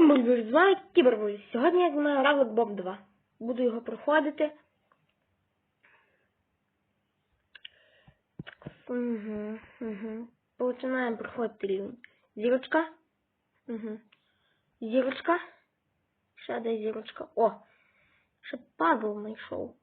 Всім привіт, з вами Кібербой. Сьогодні я знімаю Равлик Боб 2. Буду його проходити. Угу, угу. Починаємо проходити рівень. Зірочка. Угу. Зірочка. Ще де зірочка. О! Ще пазл знайшов.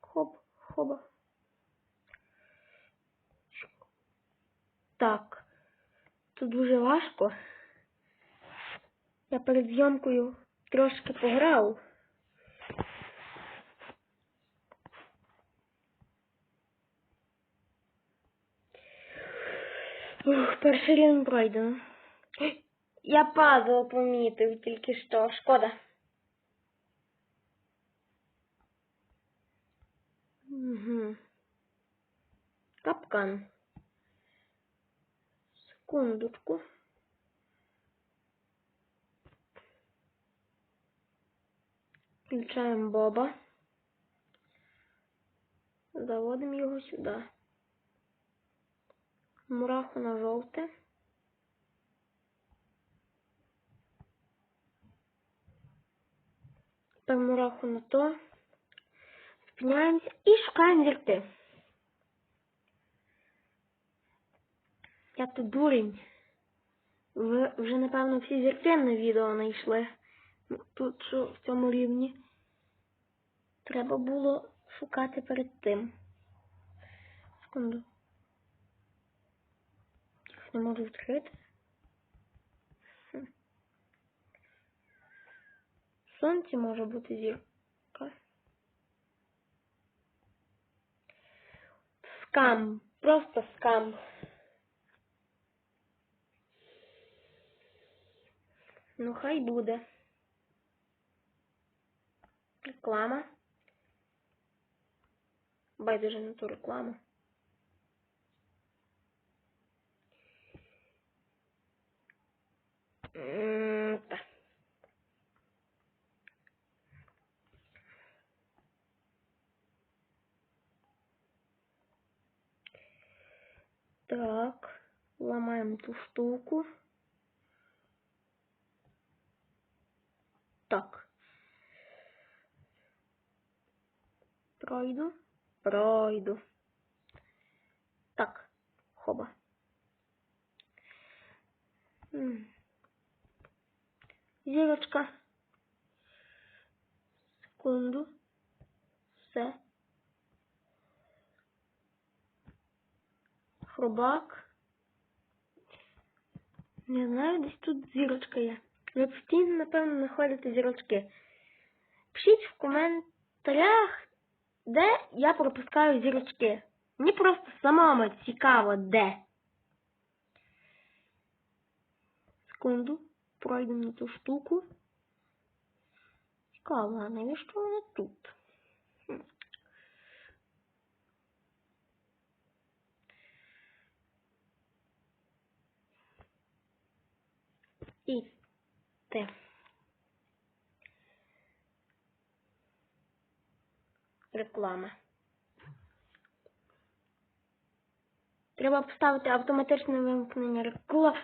Хоп, хоба. Так. Тут дуже важко. Я перед зйомкою трошки пограв. Ух, перший рівень пройдено. Я пазл помітив тільки що. Шкода. Угу. Капкан. Секундочку. Включаємо Боба. Заводимо його сюди. Мураху на жовте. Тепер мураху на то. Спиняємося і шукаємо зірки. Я тут дурень. Ви вже, напевно, всі зірки на відео знайшли. Ну, Тут що в цьому рівні. Треба було шукати перед тим. Секунду. Їх не можу відкрити. Сонці може бути зірка. Скам. Просто скам. Ну, хай буде. Реклама. Байдуже на ту рекламу. М, Так. Ламаємо ту штуку. Так. Пройду. Пройду. Так. Хоба. Зірочка. Секунду. Все. Хробак. Не знаю, десь тут зірочка є. Ви постійно, напевно, знаходите зірочки. Пишіть в коментарях, де я пропускаю зірочки. Мені просто самому цікаво, де. Секунду. Пройдемо на ту штуку. Цікаво, а навіщо вона тут? І те. Реклама. Треба поставити автоматичне вимкнення реклами.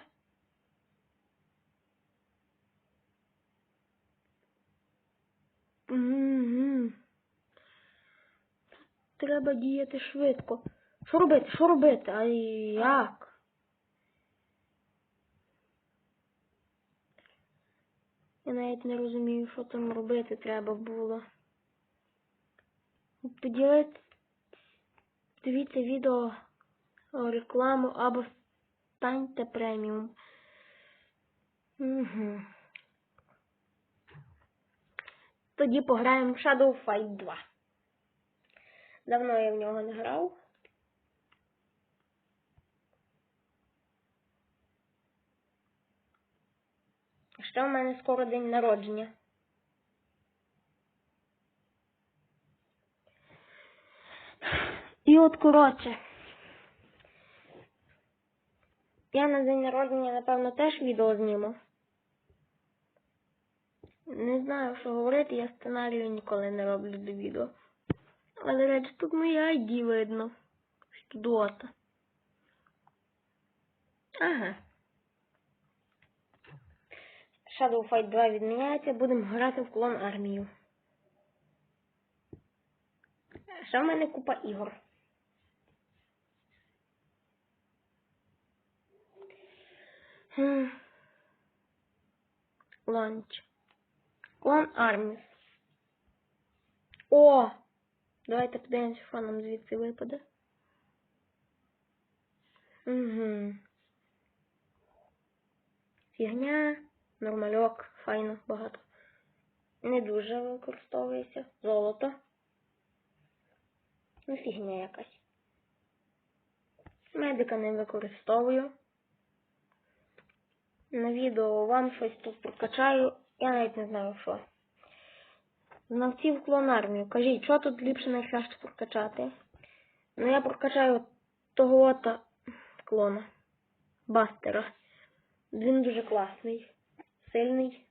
Мгм. Треба діяти швидко. Що робити? Що робити? А як? Я навіть не розумію, що там робити треба було. Поділити. Дивіться відео рекламу або станьте преміум. Угу. Тоді пограємо в Shadow Fight 2. Давно я в нього не грав. Ще в мене скоро день народження. І от коротше. Я на день народження, напевно, теж відео зніму. Не знаю, що говорити, я сценарію ніколи не роблю до відео. Але речі, тут моя ID видно. Студота. Ага. Shadow Fight 2 відміняється, будемо грати в клон армію. Ще в мене купа ігор. Ланч. Клон армії. О! Давайте подивимося, що нам звідси випаде. Угу. Фігня, нормальок, файно, багато. Не дуже використовується. Золото. Ну, фігня якась. Медика не використовую. На відео вам щось тут прокачаю. Я навіть не знаю що. Знавців клон армію. Кажіть, що тут ліпше найкраще прокачати? Ну я прокачаю того ота клона. Бастера. Він дуже класний, сильний.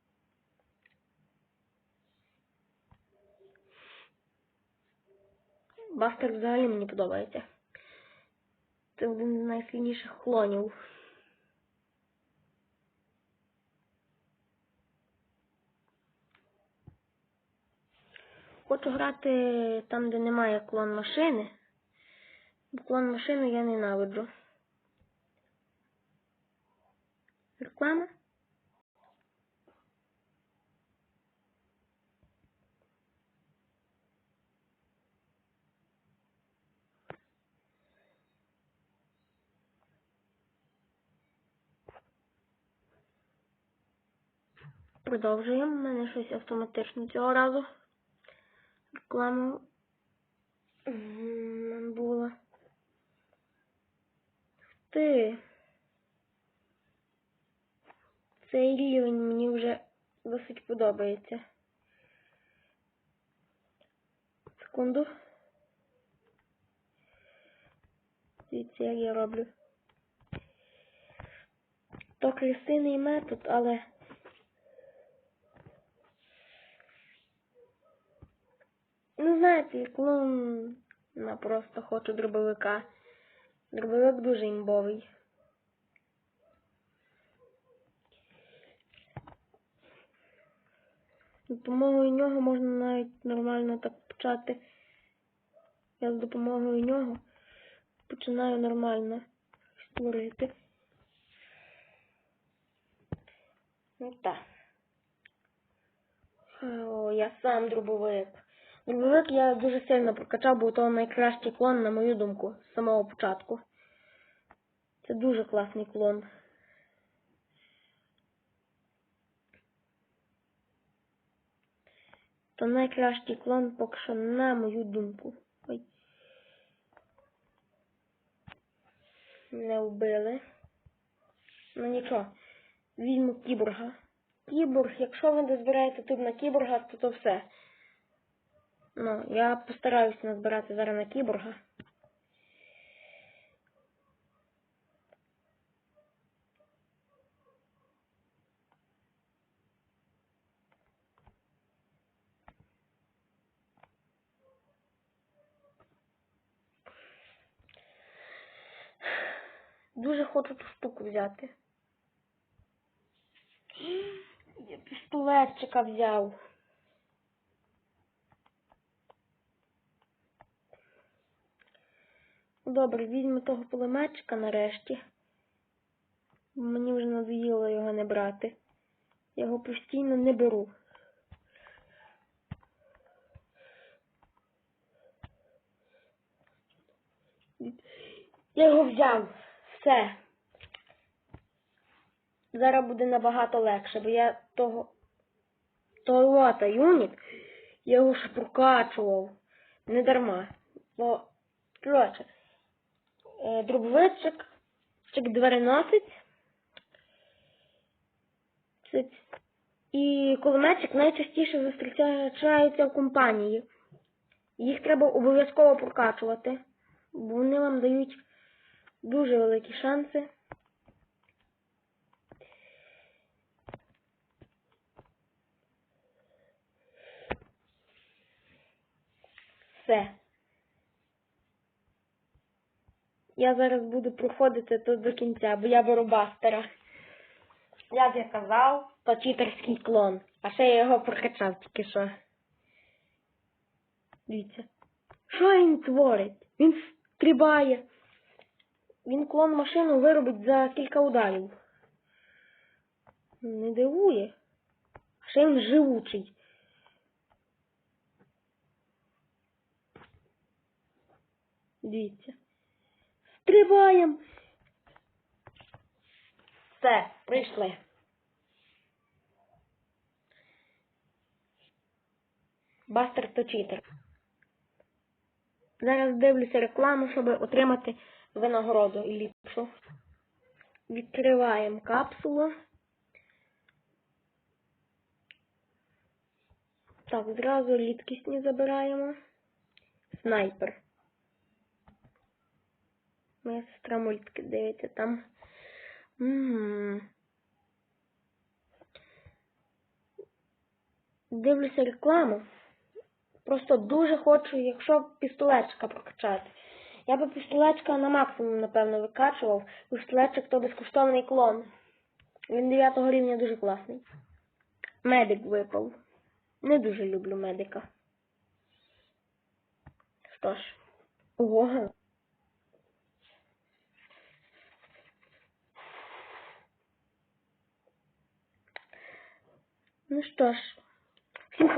Бастер взагалі мені подобається. Це один з найсильніших клонів. Хочу грати там, де немає клон машини. Бо клон машини я ненавиджу. Реклама? Продовжуємо. У мене щось автоматично цього разу. Реклама була. Ти. Цей рівень мені вже досить подобається. Секунду. Дивіться, як я роблю. То красивий метод, але Знаєте, на просто хочу дробовика. Дробовик дуже імбовий. З допомогою нього можна навіть нормально так почати. Я з допомогою нього починаю нормально створити. Ну так. О, я сам дробовик. Дробовик я дуже сильно прокачав, бо то найкращий клон, на мою думку, з самого початку. Це дуже класний клон. То найкращий клон поки що на мою думку. Ой. Не вбили. Ну нічого. Візьму кіборга. Кіборг, якщо ви дозбираєте тут на кіборга, то то все. Ну, я постараюсь назбирати зараз на кіборга. Дуже хочу ту штуку взяти. Я пістолетчика взяв. Добре, візьму того пулеметчика нарешті. Мені вже надоїло його не брати. Я його постійно не беру. Я його взяв. Все. Зараз буде набагато легше, бо я того Toyota юніт, я його ще прокачував. Не дарма. Бо, коротше, дробовичок, чик двереносець. Це- І кулеметчик найчастіше зустрічаються в компанії. Їх треба обов'язково прокачувати, бо вони вам дають дуже великі шанси. Все. Я зараз буду проходити тут до кінця, бо я беру бастера. Як я казав, то читерський клон. А ще я його прокачав тільки що. Дивіться. Що він творить? Він стрибає. Він клон машину виробить за кілька ударів. Не дивує. А ще він живучий. Дивіться. Стрибаємо. Все, прийшли. Бастер то читер. Зараз дивлюся рекламу, щоб отримати винагороду і ліпшу. Відкриваємо капсулу. Так, зразу рідкісні забираємо. Снайпер. Моя сестра мультики дивиться там. Дивлюся рекламу. Просто дуже хочу, якщо пістолетчика прокачати. Я би пістолетчика на максимум, напевно, викачував. Пістолетчик то безкоштовний клон. Він 9 рівня дуже класний. Медик випав. Не дуже люблю медика. Що ж, ого. Ну що ж,